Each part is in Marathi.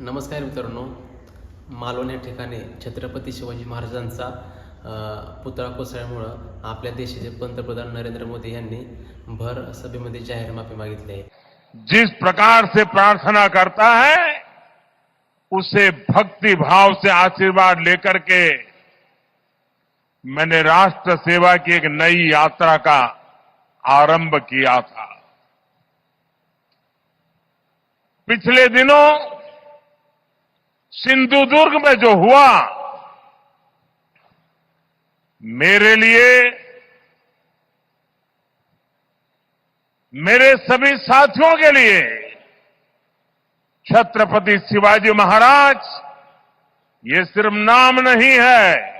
नमस्कार मित्रांनो. मालवण या ठिकाणी छत्रपती शिवाजी महाराजांचा अ, पुतळा कोसळल्यामुळं आपल्या देशाचे पंतप्रधान नरेंद्र मोदी यांनी भर सभेमध्ये जाहीर माफ़ी मागितली आहे जिस प्रकार से प्रार्थना करता है उसे भक्ति भाव से आशीर्वाद लेकर के मैंने राष्ट्र सेवा की एक नई यात्रा का आरंभ किया था। पिछले दिनों सिंधुदुर्ग में जो हुआ, मेरे लिए, मेरे सभी साथियों के लिए, छत्रपति शिवाजी महाराज, ये सिर्फ़ नाम नहीं है।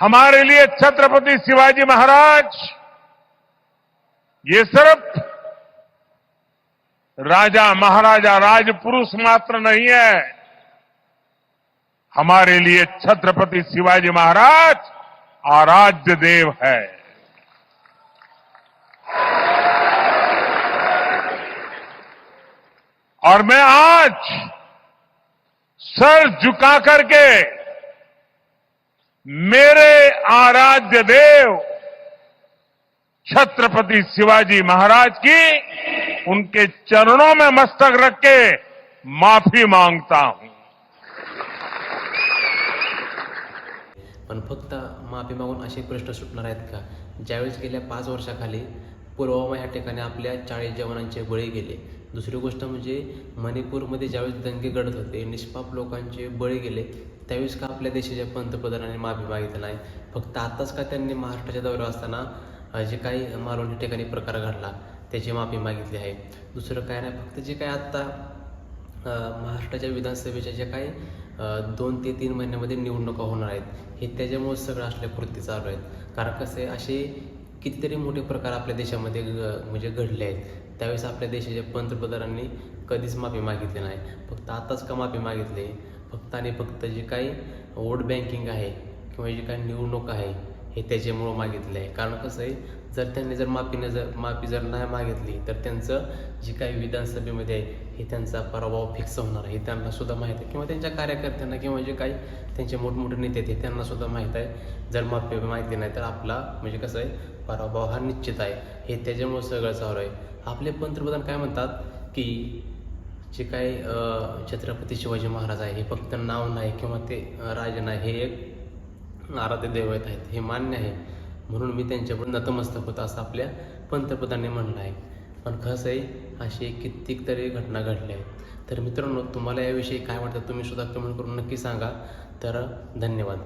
हमारे लिए छत्रपति शिवाजी महाराज, ये सिर्फ़ राजा महाराजा राजपुरुष मात्र नहीं है। हमारे लिए छत्रपति शिवाजी महाराज आराध्य देव है। और मैं आज सर झुका करके मेरे आराध्य देव छत्रपति शिवाजी महाराज की उनके चरणों में मस्तक रख के माफी मांगता हूं। पण फक्त माफी मागून असे प्रश्न सुटणार आहेत का? ज्यावेळेस गेल्या पाच वर्षाखाली पुलवामा या ठिकाणी आपल्या चाळीस जवानांचे बळी गेले. दुसरी गोष्ट म्हणजे मणिपूरमध्ये ज्यावेळेस दंगे घडत होते निष्पाप लोकांचे बळी गेले त्यावेळेस का आपल्या देशाच्या पंतप्रधानांनी माफी मागितली नाही? फक्त आताच का त्यांनी महाराष्ट्राच्या दौऱ्यावर असताना जे काही मालवणी ठिकाणी प्रकार घडला त्याची माफी मागितली आहे. दुसरं काय नाही फक्त जे काय आत्ता महाराष्ट्राच्या विधानसभेच्या ज्या काही दोन ते तीन महिन्यामध्ये निवडणुका होणार आहेत हे त्याच्यामुळे सगळं असल्या कृती चालू आहेत. कारण कसं आहे असे कितीतरी मोठे प्रकार आपल्या देशामध्ये म्हणजे घडले आहेत. त्यावेळेस आपल्या देशाच्या पंतप्रधानांनी कधीच माफी मागितली नाही. फक्त आताच का माफी मागितली? फक्त आणि फक्त जे काही वोट बँकिंग आहे किंवा जे काही निवडणूक आहे हे त्याच्यामुळं मागितले आहे कारण कसं आहे जर त्यांनी जर माफीने जर माफी जर नाही मागितली तर त्यांचं जे काही विधानसभेमध्ये आहे हे त्यांचा पराभव फिक्स होणार हे त्यांना सुद्धा माहीत आहे. किंवा त्यांच्या कार्यकर्त्यांना किंवा जे काही त्यांचे मोठमोठे नेते आहेत हे त्यांना सुद्धा माहीत आहे. जर माफी माहिती नाही तर आपला म्हणजे कसं आहे पराभव हा निश्चित आहे. हे त्याच्यामुळे सगळं चालू आहे. आपले पंतप्रधान काय म्हणतात की जे काही छत्रपती शिवाजी महाराज आहे हे फक्त नाव नाही किंवा ते राजे नाही हे एक आराध्य दैवत आहेत हे मान्य आहे. म्हणून मी त्यांच्याकडून नतमस्तक होतं असं आपल्या पंतप्रधानांनी म्हणलं आहे. पण कसं आहे अशी कित्येक तरी घटना घडल्या आहेत तर मित्रांनो तुम्हाला याविषयी काय वाटतं तुम्ही सुद्धा कमेंट करून नक्की सांगा. तर धन्यवाद.